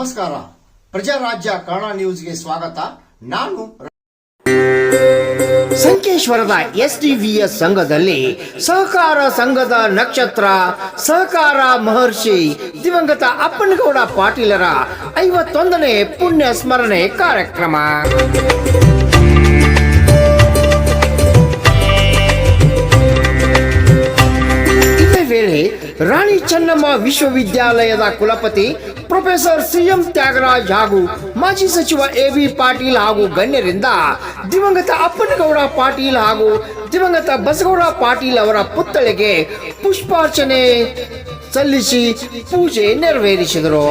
ನಮಸ್ಕಾರ. ಪ್ರಜಾರಾಜ್ಯ ಕನ್ನಡ ನ್ಯೂಸ್ಗೆ ಸ್ವಾಗತ. ನಾನು ಸಂಕೇಶ್ವರದ ಎಸ್ಡಿವಿಎಸ್ ಸಂಘದಲ್ಲಿ ಸಹಕಾರ ಸಂಘದ ನಕ್ಷತ್ರ ಸಹಕಾರ ಮಹರ್ಷಿ ದಿವಂಗತ ಅಪ್ಪನಗೌಡ ಪಾಟೀಲರ ಐವತ್ತೊಂದನೇ ಪುಣ್ಯ ಸ್ಮರಣೆ ಕಾರ್ಯಕ್ರಮ. ರಾಣಿ ಚೆನ್ನಮ್ಮ ವಿಶ್ವವಿದ್ಯಾಲಯದ ಕುಲಪತಿ ಪ್ರೊಫೆಸರ್ ಸಿಎಂ ತ್ಯಾಗರಾಜ್ ಹಾಗೂ ಮಾಜಿ ಸಚಿವ ಎ ಬಿ ಪಾಟೀಲ್ ಹಾಗೂ ಗಣ್ಯರಿಂದ ದಿವಂಗತ ಅಪ್ಪನಗೌಡ ಪಾಟೀಲ್ ಹಾಗೂ ದಿವಂಗತ ಬಸಗೌಡ ಪಾಟೀಲ್ ಅವರ ಪುತ್ಥಳಿಗೆ ಪುಷ್ಪಾರ್ಚನೆ ಸಲ್ಲಿಸಿ ಪೂಜೆ ನೆರವೇರಿಸಿದರು.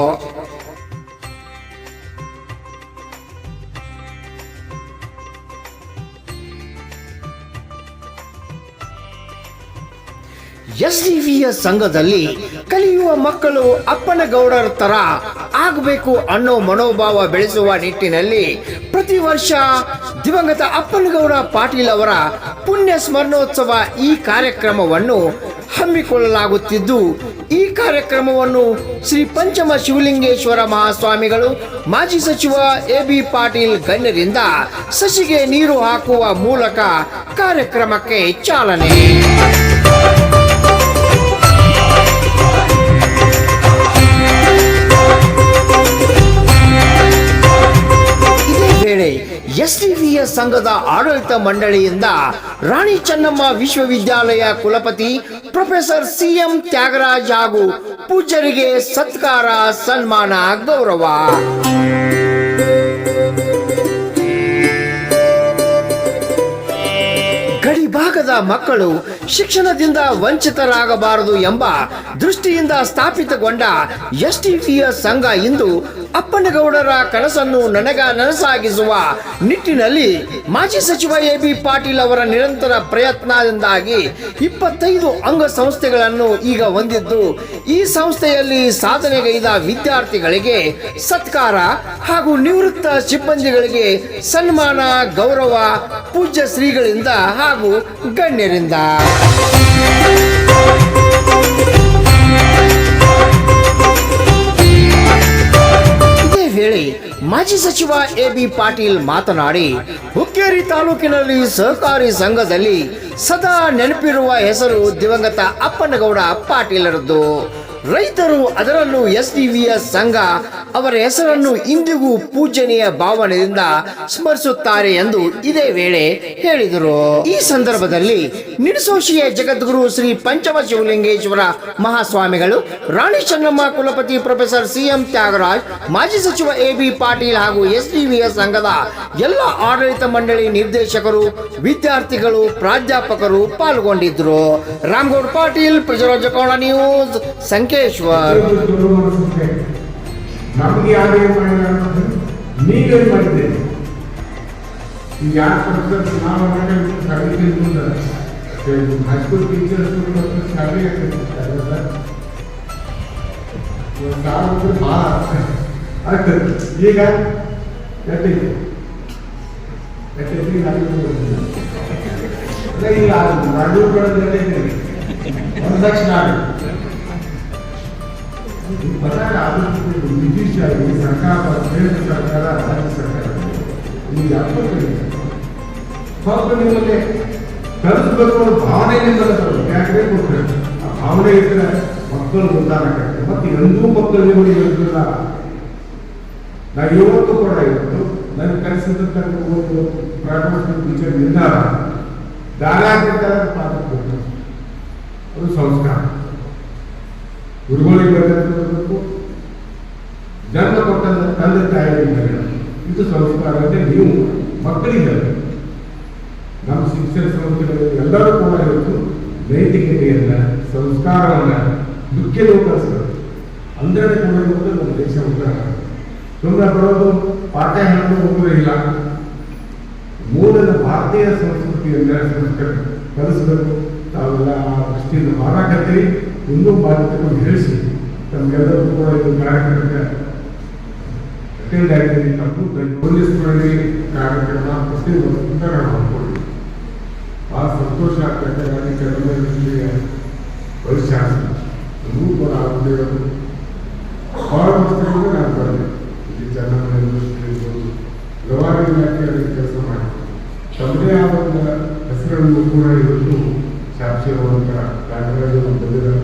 ಎಸ್ಡಿವಿಎಸ್ ಸಂಘದಲ್ಲಿ ಕಲಿಯುವ ಮಕ್ಕಳು ಅಪ್ಪನಗೌಡರ ತರ ಆಗಬೇಕು ಅನ್ನೋ ಮನೋಭಾವ ಬೆಳೆಸುವ ನಿಟ್ಟಿನಲ್ಲಿ ಪ್ರತಿ ವರ್ಷ ದಿವಂಗತ ಅಪ್ಪನಗೌಡ ಪಾಟೀಲ್ ಅವರ ಪುಣ್ಯ ಸ್ಮರಣೋತ್ಸವ ಈ ಕಾರ್ಯಕ್ರಮವನ್ನು ಹಮ್ಮಿಕೊಳ್ಳಲಾಗುತ್ತಿದ್ದು, ಈ ಕಾರ್ಯಕ್ರಮವನ್ನು ಶ್ರೀ ಪಂಚಮ ಶಿವಲಿಂಗೇಶ್ವರ ಮಹಾಸ್ವಾಮಿಗಳು, ಮಾಜಿ ಸಚಿವ ಎ ಬಿ ಪಾಟೀಲ್ ಗಣ್ಯರಿಂದ ಸಸಿಗೆ ನೀರು ಹಾಕುವ ಮೂಲಕ ಕಾರ್ಯಕ್ರಮಕ್ಕೆ ಚಾಲನೆ ವೇಳೆ ಎಸ್ಡಿವಿಎಸ್ ಸಂಘದ ಆಡಳಿತ ಮಂಡಳಿಯಿಂದ ರಾಣಿ ಚೆನ್ನಮ್ಮ ವಿಶ್ವವಿದ್ಯಾಲಯ ಕುಲಪತಿ ಪ್ರೊಫೆಸರ್ ಸಿಎಂ ತ್ಯಾಗರಾಜ್ ಹಾಗೂ ಪೂಜ್ಯರಿಗೆ ಸತ್ಕಾರ, ಸನ್ಮಾನ, ಗೌರವ. ಗಡಿ ಮಕ್ಕಳು ಶಿಕ್ಷಣದಿಂದ ವಂಚಿತರಾಗಬಾರದು ಎಂಬ ದೃಷ್ಟಿಯಿಂದ ಸ್ಥಾಪಿತಗೊಂಡ ಎಸ್ಟಿಪಿಎಸ್ ಸಂಘ ಇಂದು ಅಪ್ಪನಗೌಡರ ಕನಸನ್ನು ನನಗ ನನಸಾಗಿಸುವ ನಿಟ್ಟಿನಲ್ಲಿ ಮಾಜಿ ಸಚಿವ ಎ ಬಿ ಪಾಟೀಲ್ ಅವರ ನಿರಂತರ ಪ್ರಯತ್ನದಿಂದಾಗಿ ಇಪ್ಪತ್ತೈದು ಅಂಗ ಸಂಸ್ಥೆಗಳನ್ನು ಈಗ ಹೊಂದಿದ್ದು, ಈ ಸಂಸ್ಥೆಯಲ್ಲಿ ಸಾಧನೆಗೈದ ವಿದ್ಯಾರ್ಥಿಗಳಿಗೆ ಸತ್ಕಾರ ಹಾಗೂ ನಿವೃತ್ತ ಸಿಬ್ಬಂದಿಗಳಿಗೆ ಸನ್ಮಾನ, ಗೌರವ, ಪೂಜ್ಯ ಶ್ರೀಗಳಿಂದ ಹಾಗೂ ಗಣ್ಯರಿಂದ ಇದೇ ವೇಳೆ ಮಾಜಿ ಸಚಿವ ಎ ಬಿ ಪಾಟೀಲ್ ಮಾತನಾಡಿ ಹುಕ್ಕೇರಿ ತಾಲೂಕಿನಲ್ಲಿ ಸಹಕಾರಿ ಸಂಘದಲ್ಲಿ ಸದಾ ನೆನಪಿರುವ ಹೆಸರು ದಿವಂಗತ ಅಪ್ಪನಗೌಡ ಪಾಟೀಲರದ್ದು. ರೈತರು ಅದರಲ್ಲೂ ಎಸ್ ಸಂಘ, ಅವರ ಹೆಸರನ್ನು ಇಂದಿಗೂ ಪೂಜನೀಯ ಭಾವನೆಯಿಂದ ಸ್ಮರಿಸುತ್ತಾರೆ ಎಂದು ಇದೇ ವೇಳೆ ಹೇಳಿದರು. ಈ ಸಂದರ್ಭದಲ್ಲಿ ನಿಡಸೋಶಿಯ ಜಗದ್ಗುರು ಶ್ರೀ ಪಂಚಮ ಶಿವಲಿಂಗೇಶ್ವರ ಮಹಾಸ್ವಾಮಿಗಳು, ರಾಣಿ ಚೆನ್ನಮ್ಮ ಕುಲಪತಿ ಪ್ರೊಫೆಸರ್ ಸಿ ಎಂ ತ್ಯಾಗರಾಜ್, ಮಾಜಿ ಸಚಿವ ಎ ಬಿ ಪಾಟೀಲ್ ಹಾಗೂ ಎಸ್ ಸಂಘದ ಎಲ್ಲ ಆಡಳಿತ ಮಂಡಳಿ ನಿರ್ದೇಶಕರು, ವಿದ್ಯಾರ್ಥಿಗಳು ಪ್ರಾಧ್ಯಾಪಕರು ಪಾಲ್ಗೊಂಡಿದ್ರು. ರಾಮಗೌಡ ಪಾಟೀಲ್ ಪ್ರಜಾರಾಜ್ಯ ಕನ್ನಡ ನ್ಯೂಸ್ ಸಂಕೇಶ್ವರ್. ಈಗ ಬದಲಾಗ ಆದಷ್ಟು ಬ್ರಿಟಿಷಾಗಿ ಸರ್ಕಾರ ಕೇಂದ್ರ ಸರ್ಕಾರ ರಾಜ್ಯ ಸರ್ಕಾರ ನೀವು ಯಾಕೋ ಆ ಭಾವನೆ ಇದ್ರೆ ಮಕ್ಕಳು ಗೊತ್ತಾಗತ್ತೆ ಮತ್ತೆ ಎಂದೂ ಮಕ್ಕಳು ನಿಮಗೆ ನಾವು ಇವತ್ತು ಕೂಡ ಇವತ್ತು ನನ್ನ ಕಲಿಸಿದಂತ ಒಂದು ನಿಂದ ದಾರಾಗಿರ್ತಾರೆ ಪಾತ್ರ ಅದು ಸಂಸ್ಕಾರ ಗುರುಗಳಿಗೆ ಬರಬೇಕು ಜನ್ಮ ಕೊಟ್ಟಂತ ತಂದೆ ತಾಯಿಗಳಿಗೆ ಇದು ಸಂಸ್ಕಾರ ಅಂತ ನೀವು ಮಕ್ಕಳಿಗೆ ಹೇಳಿ ನಮ್ಮ ಶಿಕ್ಷಣ ಸಂಸ್ಥೆಗಳಲ್ಲಿ ಎಲ್ಲರೂ ಕೂಡ ಇವತ್ತು ನೈತಿಕತೆಯನ್ನ ಸಂಸ್ಕಾರವನ್ನ ದುಃಖದ ಕಲಿಸ್ತಾರೆ ಅಂದ್ರೆ ಕೂಡ ಇವತ್ತು ನಮ್ಮ ದೇಶ ಉದ್ದಾರ ಸುಮ್ಮನೆ ಬರೋದು ಪಾಠ ಹೇಳೋದು ಹೋಗೋದೇ ಇಲ್ಲ. ಮೂಲದ ಭಾರತೀಯ ಸಂಸ್ಕೃತಿಯನ್ನು ಸಂಸ್ಕೃತಿ. ಕಲಿಸಬೇಕು ತಾವೆಲ್ಲ ಆ ದೃಷ್ಟಿಯಿಂದ ಮಾಡಾಕತ್ತೀರಿ ಇನ್ನೂ ಬಾಧ್ಯತೆ ಹೇಳಿಸಿ. ತಮಗೆಲ್ಲರೂ ಕೂಡ ಇದು ಕಾರ್ಯಕ್ರಮಕ್ಕೆ ಅಟೆಂಡ್ ಆಗಿದ್ದೀನಿ ತಪ್ಪು ಪೊಲೀಸ್ಗಳಲ್ಲಿ ಕಾರ್ಯಕ್ರಮ ಪ್ರತಿ ವರ್ಷದಿಂದ ಮಾಡಿಕೊಳ್ಳಿ. ಆ ಸಂತೋಷ ಆಗ್ತೈತೆ ನನಗೆ ಕಡಿಮೆ ಭವಿಷ್ಯ ನಮಗೂ ಕೂಡ ಆಗುತ್ತಿರೋದು ಭಾಳ ವರ್ಷಗಳಿಂದ ನಾನು ಬರಲಿ ಇಲ್ಲಿ ಚೆನ್ನಮ್ಮ ಯೂನಿವರ್ಸಿಟಿ ಇಲಾಖೆಯಲ್ಲಿ ಒಂದು ಹೆಸರನ್ನು ಕೂಡ ಇವತ್ತು ಬಂದಿದ್ದಾರೆ.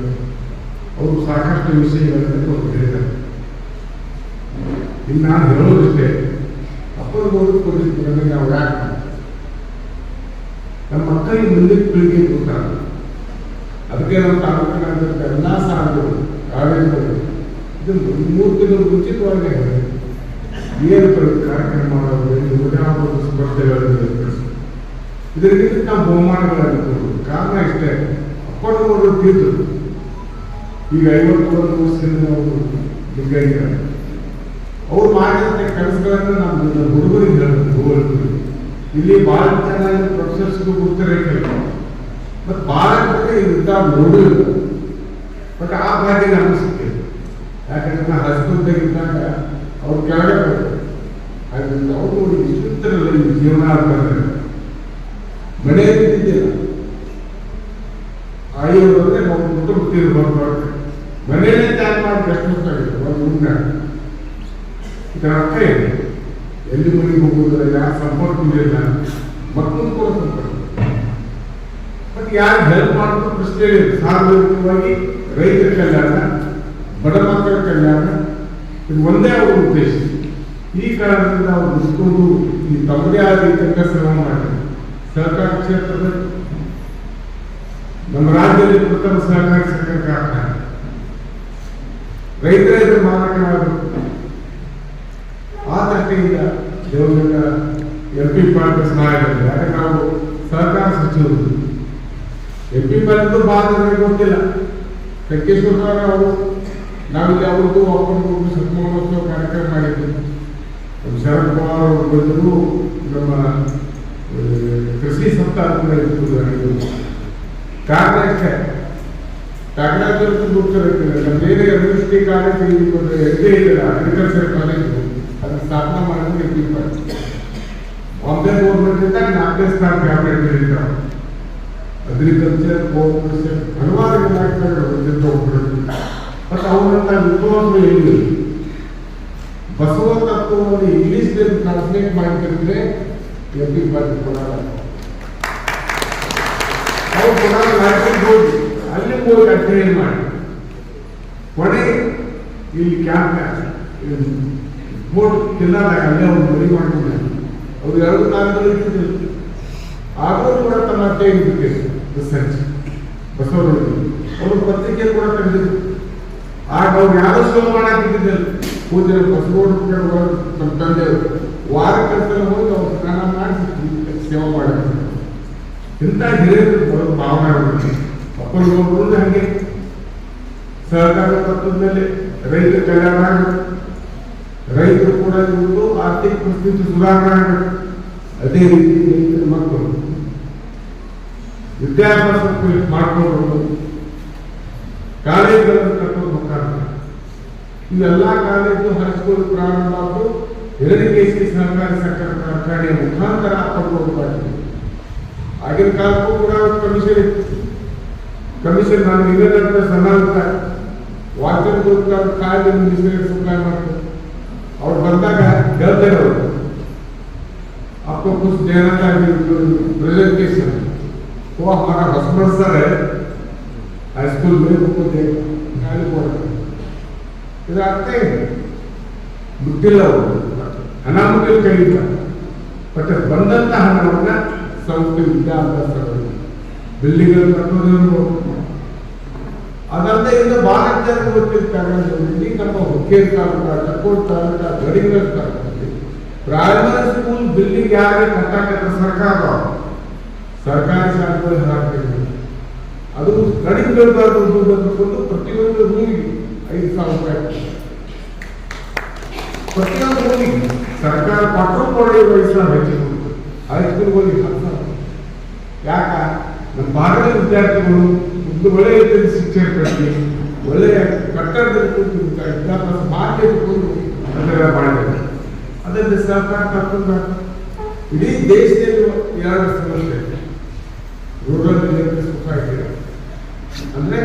ಅವರು ಸಾಕಷ್ಟು ವಿಷಯಗಳನ್ನು ಹೇಳಿದ್ದಾರೆ ಇನ್ನು ನಾನು ಹೇಳೋದಿಷ್ಟೇ ನಾವು ಯಾಕೆ ನಮ್ಮ ಮಕ್ಕಳಿಗೆ ಮುಂದಿನ ಪೀಳಿಗೆ ಗೊತ್ತಾಗ ಅದಕ್ಕೆ ನಮ್ಮ ತಾಲೂಕಿನಾದ್ಯಂತ ಎಲ್ಲ ಸಾಲಗಳು ಕಾಲೇಜುಗಳು, ಇದು ಮೂರು ತಿಂಗಳು ಮುಂಚಿತವಾಗಿ ಏನು ಕಾರ್ಯಕ್ರಮ ಮಾಡೋದು ಏರ್ಪಡಿಸಿ ಇದರಿಂದ ನಾವು ಬಹುಮಾನಗಳನ್ನು ಕೊಡೋದು ಕಾರಣ ಇಷ್ಟೇ ಅಪ್ಪನವರು ತೀರ್ತು ಈಗ ಐವತ್ತು ಒಂದು ವರ್ಷದಿಂದ ಅವರು ಲಿಂಗೈಕ್ಯರು ಅವ್ರು ಮಾಡಿದಂಥ ಕೆಲಸಗಳನ್ನು ಹುಡುಗರು ಹುಡುಗರಿಗೆ ಹೇಳಬೇಕು ಇಲ್ಲಿ ಭಾಳ ಜನ ಪ್ರೊಫೆಸರ್ಸ್ಗೂ ಗೊತ್ತಿರೋ ಕೆಲಸ ಮತ್ತು ಭಾಳ ಜನ ಇಂಥ ನೋಡಿಲ್ಲ ಬಟ್ ಆ ಭಾಗ್ಯ ನಮ್ಗೆ ಸಿಕ್ಕಿದೆ. ಯಾಕಂದ್ರೆ ನಾ ಹಸ್ಪತ್ರೆಗೆ ಇದ್ದಾಗ ಅವ್ರು ಕೆಳಗೆ ಬರ್ತಾರೆ ಅವರು ಇಷ್ಟುತ್ತರಲ್ಲ ಜೀವನ ಅಂತಂದ್ರೆ ಮನೆಯಲ್ಲಿ ಇದ್ದಿದ್ದಿಲ್ಲ ಆಯೋಗ ಒಂದು ನಾವು ಕುಟುಂಬ ಬಂದು ಮಾಡ್ತಾರೆ ಮನೆಯಲ್ಲೇ ತ್ಯಾಗ ಮಾಡಿ ಎಷ್ಟು ಗೊತ್ತಾಗಿತ್ತು ಒಂದು ಮುಂದೆ ಇದರ ಅರ್ಥ ಏನು? ಎಲ್ಲಿ ಮನೆಗೆ ಹೋಗುವುದಿಲ್ಲ, ಯಾರ ಸಂಪರ್ಕ ಇಲ್ಲ. ಮಕ್ಕಳು ಕೂಡ ಸಂಪರ್ಕ ಮತ್ತೆ ಯಾರು ಹೆಲ್ಪ್ ಮಾಡೋದು ಪ್ರಶ್ನೆ ಸಾರ್ವಜನಿಕವಾಗಿ ರೈತರ ಕಲ್ಯಾಣ, ಬಡ ಮಕ್ಕಳ ಕಲ್ಯಾಣ, ಇದು ಒಂದೇ ಅವರ ಉದ್ದೇಶ. ಈ ಕಾರಣದಿಂದ ಅವರು ದುಡ್ಕೊಂಡು ಈ ತಮ್ಮದೇ ಆದ ಮಾಡಿ ಸಹಕಾರ ಕ್ಷೇತ್ರದಲ್ಲಿ ನಮ್ಮ ರಾಜ್ಯದಲ್ಲಿ ಪ್ರಥಮ ಸಹಕಾರಿ ಸಹಕಾರ ಕಾರ್ಖಾನೆ ರೈತರ ಇದು ಮಾರಾಟವಾಗಬೇಕು ಆ ದೃಷ್ಟಿಯಿಂದ ದೇವರಿಂದ ಎಂ ಪಿ ಪಾರ್ಟಿ ಸಹಾಯ ಮಾಡಿದೆ. ಯಾಕಂದ್ರೆ ನಾವು ಸಹಕಾರ ಸಚಿವರು? ಎಂ ಪಿ ಬಂದು ಭಾಳ ಜನರಿಗೆ ಗೊತ್ತಿಲ್ಲ ವೆಂಕಟೇಶ್ವರ ಅವರು ನಾವಿಲ್ಲಿ ಅವ್ರದ್ದು ಅವ್ರದ್ದು ಶತಮಾನೋತ್ಸವ ಕಾರ್ಯಕ್ರಮ ಮಾಡಿದ್ವಿ. ನಮ್ಮ ಶರದ್ ಪವಾರ್ ಅವರು ಬಂದರು ನಮ್ಮ ಕೃಷಿ ಸಪ್ತಾಹ ಕಾರಣಕ್ಕೆ ತ್ಯಾಗರಾಜರು ಗೊತ್ತಿರುತ್ತೆ ಯೂನಿವರ್ಸಿಟಿ ಕಾಲೇಜ್ ಒಂದು ಎಷ್ಟೇ ಇಲ್ಲ ಅಗ್ರಿಕಲ್ಚರ್ ಕಾಲೇಜು ಅದನ್ನು ಸ್ಥಾಪನೆ ಪಾರ್ಟಿ ಬಾಂಬೆ ಗೌರ್ಮೆಂಟ್ ಇದ್ದಾಗ ನಾಲ್ಕನೇ ಸ್ಥಾನ ಕ್ಯಾಬಿನೆಟ್ ಇರ್ತಾವೆ ಅಗ್ರಿಕಲ್ಚರ್ ಕೋಆಪರೇಷನ್ ಹಲವಾರು ಇಲಾಖೆಗಳು ಬಂದಿದ್ದು ಹೋಗ್ಬಿಡುತ್ತೆ ಬಟ್ ಅವರಂತ ವಿದ್ವಾಂಸರು ಹೇಳಿ ಬಸವ ತತ್ವವನ್ನು ಇಂಗ್ಲಿಷ್ ಟ್ರಾನ್ಸ್ಲೇಟ್ ಮಾಡಿದ್ರೆ ಎಂ ಪಿ ಪಾರ್ಟಿ ಕೊಡಲ್ಲ ಅವ್ರು ಲೈಬ್ರರಿ ಹೋಗಿ ಅಲ್ಲಿ ಹೋಗಿ ಅಧ್ಯಯನ ಮಾಡಿ. ಕೊನೆ ಇಲ್ಲಿ ಕ್ಯಾಂಪ್ ಬೋಟ್ ಕಿಲ್ಲಾದಾಗ ಅಲ್ಲೇ ಅವ್ರು ಮರಿ ಮಾಡ್ಕೊಂಡಿದ್ದಾರೆ ಅವ್ರು ಎರಡು ನಾಲ್ಕು ಇಟ್ಟಿದ್ದಿಲ್ಲ ಆದರೂ ಕೂಡ ತಮ್ಮ ಅಧ್ಯಯನ ರಿಸರ್ಚ್ ಬಸವರಾಜರು ಅವರು ಪತ್ರಿಕೆ ಕೂಡ ತೆಗೆದಿದ್ರು. ಆಗ ಅವ್ರು ಯಾರು ಶೋ ಮಾಡಾಕಿದ್ದಿಲ್ಲ ಪೂಜೆ ಬಸವಣ್ಣ ನಮ್ಮ ವಾರ ಕೆಲಸ ಹೋಗಿ ಅವ್ರು ಸ್ನಾನ ಮಾಡಿಸಿ ಸೇವೆ ಮಾಡಿದ್ರು. ಇಂಥ ಹಿರಿಯರು ಭಾವನೆ ಅಪ್ಪನಿಗೊಬ್ಬರು ಹಂಗೆ. ಸಹಕಾರ ತತ್ವದಲ್ಲಿ ರೈತರ ಕಲ್ಯಾಣ ಆಗಬೇಕು. ರೈತರು ಕೂಡ ಇವತ್ತು ಆರ್ಥಿಕ ಪರಿಸ್ಥಿತಿ ಸುಧಾರಣೆ ಆಗಬೇಕು. ಅದೇ ರೀತಿ ರೈತರ ಮಕ್ಕಳು. ವಿದ್ಯಾಭ್ಯಾಸ ಮಾಡ್ಕೊಂಡು ಕಾಲೇಜುಗಳನ್ನು ಕಟ್ಟೋದು ಮುಖಾಂತರ. ಇವೆಲ್ಲ ಕಾಲೇಜು ಹರಿಸ್ಕೊಂಡು ಪ್ರಾರಂಭ ಆದ್ದು ಎರಡನೇಸಿ ಸಹಕಾರಿ ಸಕ್ಕರೆ ಕಾರ್ಖಾನೆಯ ಮುಖಾಂತರ ಅಪ್ಪಗಳು ಆಗಿನ ಕಾಲಕ್ಕೂ ಕೂಡ ಕಮಿಷನ್ ಇತ್ತು ಕಮಿಷನ್ ನಾನು ಇನ್ನೊಂದು ಸಣ್ಣ ವಾಚರ್ ಗ್ರೂಪ್ ಕಾಯ್ದೆ ಮಿನಿಸ್ಟರ್ ಸಪ್ಲೈ ಮಾಡ್ತಾರೆ ಅವ್ರು ಬಂದಾಗ ಹೇಳ್ತಾರೆ ಅವರು आपको कुछ देना था प्रेजेंटेशन वो हमारा हस्बैंड सर है हाई स्कूल में उनको दे गाली बोल ಇದು ಅರ್ಥ ಏನು ಗೊತ್ತಿಲ್ಲ ಅವರು ಹಣ ಹಣವನ್ನು ಸಂಸ್ಥೆ ವಿದ್ಯಾಭ್ಯಾಸಗಳು ಬಿಲ್ಡಿಂಗ್ ಕಟ್ಟೋದು ಅದಲ್ಲದೆ ಇಂದ ಬಹಳ ಜನ ಗೊತ್ತಿರ್ತಾರೆ ಇಲ್ಲಿ ನಮ್ಮ ಹುಕ್ಕೇರಿ ತಾಲೂಕ ಚಕ್ಕೋಡ್ ತಾಲೂಕ ಗಡಿಗಳ ತಾಲೂಕಲ್ಲಿ ಪ್ರೈಮರಿ ಸ್ಕೂಲ್ ಬಿಲ್ಡಿಂಗ್ ಯಾರಿಗೆ ಕಟ್ಟಾಕತ್ತ ಸರ್ಕಾರ ಸರ್ಕಾರಿ ಶಾಲೆಗಳು ಹಾಕ್ತಿದ್ರು ಅದು ಕಡಿಮೆ ಬೀಳಬಾರ್ದು ಪ್ರತಿಯೊಂದು ರೂಮಿಗೆ ಐದು ಸಾವಿರ ರೂಪಾಯಿ ಪ್ರತಿಯೊಂದು ರೂಮಿಗೆ ಸರ್ಕಾರ ಐದು ಸಾವಿರ ಹೆಚ್ಚಿಕೊಂಡು ಹೈಸ್ಕೂಲ್ ಹೋಗಿ ಯಾಕ? ನಮ್ಮ ಭಾರತದ ವಿದ್ಯಾರ್ಥಿಗಳು ಒಂದು ಒಳ್ಳೆಯ ರೀತಿಯಲ್ಲಿ ಶಿಕ್ಷಣ ಕಟ್ಟಿ ಒಳ್ಳೆಯ ಕಟ್ಟಡದಲ್ಲಿ ಕೂತು ವಿದ್ಯಾಭ್ಯಾಸ ಮಾಡಿ ಮಾಡಬೇಕು ಅದರಿಂದ ಸರ್ಕಾರ ತಪ್ಪುಂದ ಇಡೀ ದೇಶದಲ್ಲಿ ಎರಡು ಸಮಸ್ಯೆ ರೂರಲ್ ಸೊಸೈಟಿ ಅಂದ್ರೆ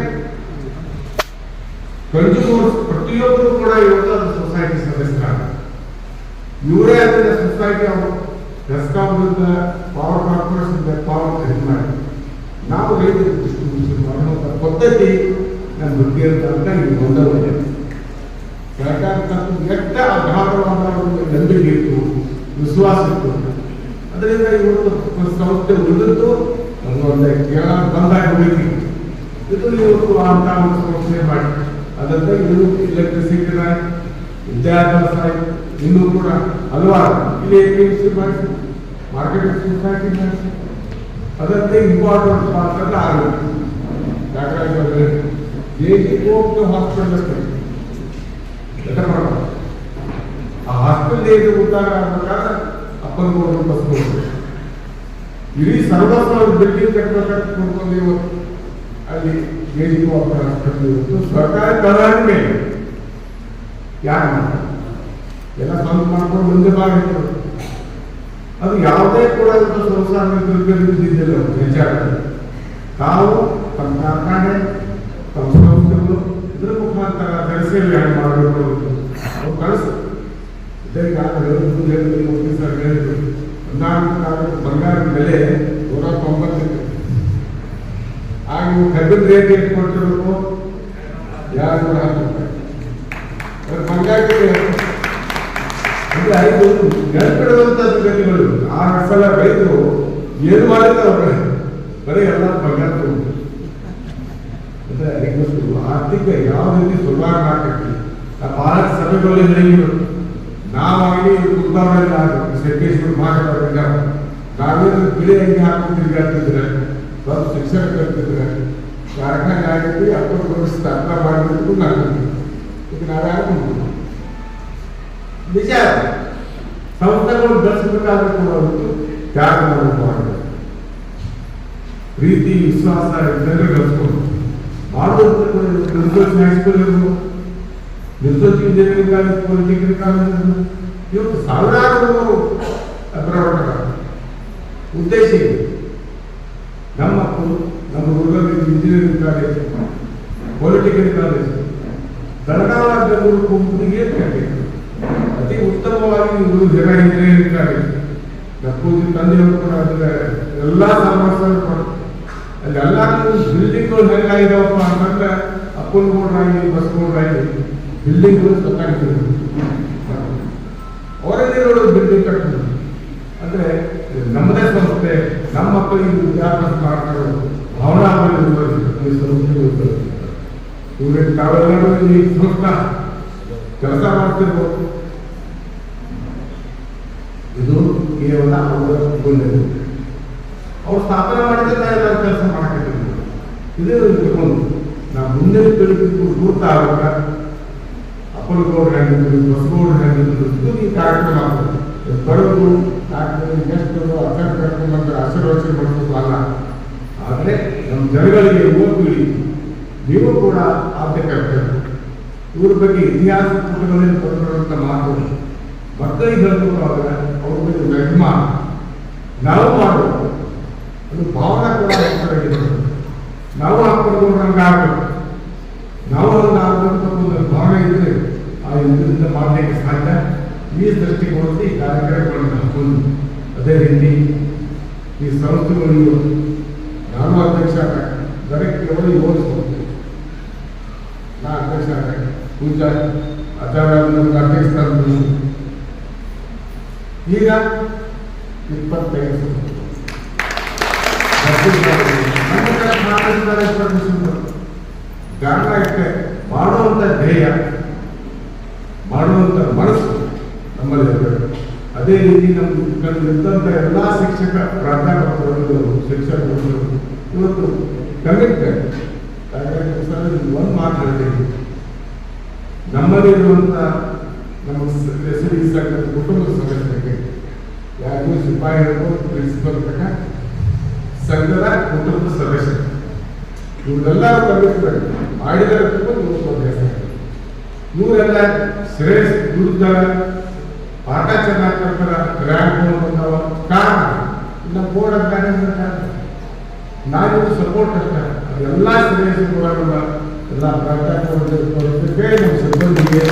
ಕನ್ಸ್ಯೂಮರ್ಸ್ ಪ್ರತಿಯೊಬ್ಬರು ಕೂಡ ಇವತ್ತು ಸೊಸೈಟಿ ಸದಸ್ಯರಾಗ ಇವರೇ ಅದನ್ನ ಸುಸ್ತಾಗಿ ಅವರು ಡೆಸ್ಕಾಂ ವಿರುದ್ಧ ಪವರ್ ಕಾರ್ಪೊರೇಷನ್ ಪವರ್ ಖರೀದಿ ಮಾಡಿ ನಾವು ರೈತರಿಗೆ ಡಿಸ್ಟ್ರಿಬ್ಯೂಷನ್ ಮಾಡುವಂಥ ಪದ್ಧತಿ ನಮ್ಮ ವೃತ್ತಿ ಅಂತ ಇದು ಗೊಂದಲವಾಗಿದೆ ಸರ್ಕಾರ ಎಷ್ಟ ಅಗಾಧವಾದ ನಂಬಿಕೆ ಇತ್ತು, ವಿಶ್ವಾಸ ಇತ್ತು ಅದರಿಂದ ಇವರು ಸಂಸ್ಥೆ ಉಳಿದಿದ್ದು ನಮ್ಮೊಂದು ಕೇಳ ಬಂದಾಗ ಹೋಗಿ ಇದು ಇವರು ಅಂತ ಒಂದು ಸಂಸ್ಥೆ ಮಾಡಿ. ಅದರಿಂದ ಇವರು ಎಲೆಕ್ಟ್ರಿಸಿಟಿನ ವಿದ್ಯಾಭ್ಯಾಸ ಆಯಿತು. ಇನ್ನೂ ಕೂಡ ಹಲವಾರು ಇಲ್ಲಿ ಎ ಮಾರ್ಕೆಟ್ ಎಂ ಸಿ ಮಾಡಿಸಿ. ಮಾರ್ಕೆಟಿಂಗ್ ಸೊಸೈಟಿ ಮಾಡಿಸಿ ಅದರಂತೆ ಇಂಪಾರ್ಟೆಂಟ್ ಪಾತ್ರ ಆಗುತ್ತೆ ಯಾಕಂದ್ರೆ ಹೇಗೆ ಹೋಗ್ತು ಹಾಸ್ಪಿಟಲ್. ಆ ಹಾಸ್ಪಿಟಲ್ ಹೇಗೆ ಉದ್ಧಾರ ಆಗ್ಬೇಕಾದ್ರೆ ಅಪ್ಪನ ಗೋಡು ಬಸ್ ಹೋಗ್ಬೇಕು ಇಡೀ ಸರ್ವಸ್ವ ಬಿಲ್ಡಿಂಗ್ ಕಟ್ಟಬೇಕಂತ ನೋಡ್ಕೊಂಡು ಅಲ್ಲಿ ಹೇಗೆ ಹೋಗ್ತಾರೆ ಹಾಸ್ಪಿಟಲ್ ಸರ್ಕಾರ ಕಲಾಂಡ ಮೇಲೆ ಯಾರು? ಎಲ್ಲ ಸ್ವಂತ ಮಾಡ್ಕೊಂಡು ಮುಂದೆ ಬಾಗಿತ್ತು ಅದು ಯಾವುದೇ ಕೂಡ ಇವತ್ತು ಸಂಸಾರ ವಿಚಾರ ತಾವು ತಮ್ಮ ಕಾರ್ಖಾನೆ, ತಮ್ಮ ಸಂಸ್ಥೆಗಳು, ಇದ್ರ ಮುಖಾಂತರ ದರ್ಶನ ಯಾರು ಮಾಡಬೇಕು ಅವ್ರು ಕಳಿಸು ಹೇಳಿದ್ರು. ಬಂಗಾರದ ಬೆಲೆ ನೂರ ತೊಂಬತ್ತು ಆಗ ನೀವು ಕಬ್ಬಿನ ರೇಟ್ ಎಷ್ಟು ಕೊಟ್ಟಿರಬೇಕು? ಯಾರು ಅದು ಬಂಗಾರಕ್ಕೆ ಆಯ್ತು ಐದು ನೆನಪಿಡುವಂತದ್ದು ಗತಿಗಳು. ಆ ಸಲ ರೈತರು. ಏನು ಮಾಡಿದ್ರು ಬರೀ ಎಲ್ಲ ಇವತ್ತು ಆರ್ಥಿಕ ಯಾವ ರೀತಿ ಸುಧಾರಣೆ ಆಗ್ತೈತಿ? ಆ ಭಾರತ ಸಭೆಗಳಲ್ಲಿ ಹೇಳಿದ್ರು. ನಾವಾಗಿ ಉತ್ಪಾದನೆ ಆಗಬೇಕು ಶಂಕೇಶ್ವರ ಮಾತಾಡೋದ್ರಿಂದ ನಾವೇನು ಬಿಳಿ ಹೆಂಗೆ ಹಾಕುತ್ತಿದ್ರೆ ಅಂತಿದ್ರೆ ಸ್ವಲ್ಪ ಶಿಕ್ಷಣ ಕಲ್ತಿದ್ರೆ ಕಾರಣ ವರ್ಷದ ಅರ್ಥ ಮಾಡಿದ್ದು ನಾನು ಈಗ ನಾವ್ಯಾರು ನಿಜ ಸಂಸ್ಥೆಗಳು ಬೆಳೆಸಬೇಕಾದ್ರೆ ಕೂಡ ಒಂದು ತ್ಯಾಗ ಮಾಡಬೇಕು ಪ್ರೀತಿ ವಿಶ್ವಾಸ ಜನರಿಗೆ ಗಳಿಸ್ಕೊಂಡು ಮಾಡುವಂತ ರಿಸರ್ಚ್ ಹೈಸ್ಕೂಲ್ ಇರ್ಬೋದು research engineering college polytechnic college ಇರ್ಬೋದು ಇವತ್ತು ಸಾವಿರಾರು ಪ್ರವರ್ತಕ ಉದ್ದೇಶ ಇದೆ ನಮ್ಮ ಮಕ್ಕಳು ನಮ್ಮ ಹುಡುಗರಿಗೆ engineering college polytechnic college Belagavi Bengaluru ಕುಂಬಿಗೆ ಕಟ್ಟಿದ್ರು ಅತಿ ಉತ್ತಮವಾಗಿ ಇವರು ಜನ ಇದ್ರೆ ಇರ್ತಾರೆ ನಪ್ಪೂಜಿ ತಂದೆಯವರು ಕೂಡ ಅದನ್ನ ಎಲ್ಲ ಸಮಸ್ಯೆ ಕೊಡ್ತಾರೆ ಬಿಲ್ಡಿಂಗ್ ಎಲ್ಲ ಬಿಲ್ಡಿಂಗ್ಗಳು ಹೆಂಗಾಗಿದಾವಪ್ಪ ಅಂತಂದ್ರೆ ಅಪ್ಪನ ಆಗಿ ಬಸ್ ರೋಡಾಗಿ ಬಿಲ್ಡಿಂಗ್ಗಳು ಸತ್ತಾಗಿದ್ರು ಅವರಲ್ಲಿ ನೋಡೋ ಬಿಲ್ಡಿಂಗ್ ಕಟ್ಟಿದ್ರು ಅಂದ್ರೆ ನಮ್ಮದೇ ಸಂಸ್ಥೆ, ನಮ್ಮ ಮಕ್ಕಳಿಗೆ ವಿದ್ಯಾಭ್ಯಾಸ ಮಾಡ್ತಾರೆ ಭಾವನಾ ಈ ತಾವೆಲ್ಲರೂ ಈ ಸಂಸ್ಥೆ. ಕೆಲಸ ಮಾಡ್ತಿರ್ಬೋದು. ಇದು ಕೇವಲ ಅವರ ಗುಂಡೆ ಅವ್ರು ಸ್ಥಾಪನೆ ಮಾಡಿದ್ರೆ ನಾನು ಕೆಲಸ ಮಾಡಬೇಕು ಇದೇ ಇಟ್ಕೊಂಡು ನಾವು ಮುಂದೆ ಪೀಳಿಗೆಗೂ ಗುರುತ ಆಗುವಾಗ ಅಪ್ಪನ ಗೌಡ್ರು ಹೆಂಗಿದ್ರು ಬಸಗೌಡ್ರು ಹೆಂಗಿದ್ರು ಇದು ಈ ಕಾರ್ಯಕ್ರಮ ಆಗ್ತದೆ. ಬರೋದು ಡಾಕ್ಟರ್ ಎಷ್ಟು ಅರ್ಥ ಕರ್ಕೊಂಡು ಬಂದ್ರೆ ಆಶೀರ್ವಚನೆ ಮಾಡಿಸೋದು ಅಲ್ಲ. ಆದರೆ ನಮ್ಮ ಜನಗಳಿಗೆ ಪೀಳಿಗೆ ನೀವು ಕೂಡ ಆಗ್ಬೇಕಾಗ್ತದೆ ಇವ್ರ ಬಗ್ಗೆ ಇತಿಹಾಸ ಪುಟಗಳಲ್ಲಿ ಬಂದಿರುವಂತ ಮಾತು. ಮಕ್ಕಳಿಗೆ ಹೇಳ್ಬೇಕಾದ್ರೆ ಅವ್ರ ಬಗ್ಗೆ ವೆಗ್ಮ ನಾವು ಮಾಡಬೇಕು ಅದು ಭಾವನೆ ಕೂಡ. ನಾವು ಹಾಕೊಂಡು ಆಗ್ಬೇಕು ನಾವು ಅದನ್ನು ಆಗ್ಬೇಕಂತ ಒಂದು ಭಾವನೆ ಇದ್ರೆ ಆ ಇದರಿಂದ ಮಾಡಲಿಕ್ಕೆ ಸಾಧ್ಯ ಈ ದೃಷ್ಟಿಕೋನದಲ್ಲಿ ಈ ಕಾರ್ಯಕ್ರಮಗಳನ್ನು ಹಾಕೊಂಡು ಅದೇ ರೀತಿ ಈ ಸಂಸ್ಥೆಗಳು ನಾನು ಅಧ್ಯಕ್ಷ ಏಳು ಸಂಸ್ಥೆ ನಾ ಅಧ್ಯಕ್ಷ ಪೂಜಾ ಆಚಾರ್ಯ ಅಧ್ಯಕ್ಷ. ಈಗ ಇಪ್ಪತ್ತೈದು ಇಪ್ಪತ್ತು ಮಾಡುವಂತ ಧ್ಯೇಯ, ಮಾಡುವಂತ ಮನಸ್ಸು ನಮ್ಮಲ್ಲಿ ಇರಬೇಕು ಅದೇ ರೀತಿ ನಮ್ಮ ಇದ್ದಂತ ಎಲ್ಲ ಶಿಕ್ಷಕ ಪ್ರಾಧ್ಯಾಪಕರು ಶಿಕ್ಷಕರು ಇವತ್ತು ಕಮಿಟ್ಮೆಂಟ್ ಒಂದು ಮಾತು ಹೇಳ್ತೀನಿ. ನಮ್ಮಲ್ಲಿರುವಂತ ನಮ್ಮ ಕುಟುಂಬದ ಸಂಘದ ಕುಟುಂಬದ ಸದಸ್ಯರಿಗೆ ಯಾರಿಗೂ ಸಿಪಾಯಿ ಇರ್ಬೋದು ಪ್ರಿನ್ಸಿಪಲ್ ತನಕ ಸಂಘದ ಕುಟುಂಬ ಸದಸ್ಯರು. ಇವರೆಲ್ಲರೂ ಕಮಿಟ್ಮೆಂಟ್ ಮಾಡಿದರೆ ತುಂಬ ನೂರು ಹೆಸರು ಇವರೆಲ್ಲ ಶ್ರೇಷ್ಠ ವಿರುದ್ಧ ಪಾಠ ಚೆನ್ನಾಗಿ ಕಲ್ತಾರ, ರ್ಯಾಂಕ್ ಬಂದವ ಕಾರಣ ಇಲ್ಲ ಬೋರ್ಡ್ ಅಂತ ನಾನು ಸಪೋರ್ಟ್ ಅಷ್ಟೇ. ಅದೆಲ್ಲ ಶ್ರೇಷ್ಠ ಎಲ್ಲ ಪ್ರಾಧ್ಯಾಪಕರಿಗೆ ನಮ್ಮ ಸಿಬ್ಬಂದಿಗೆ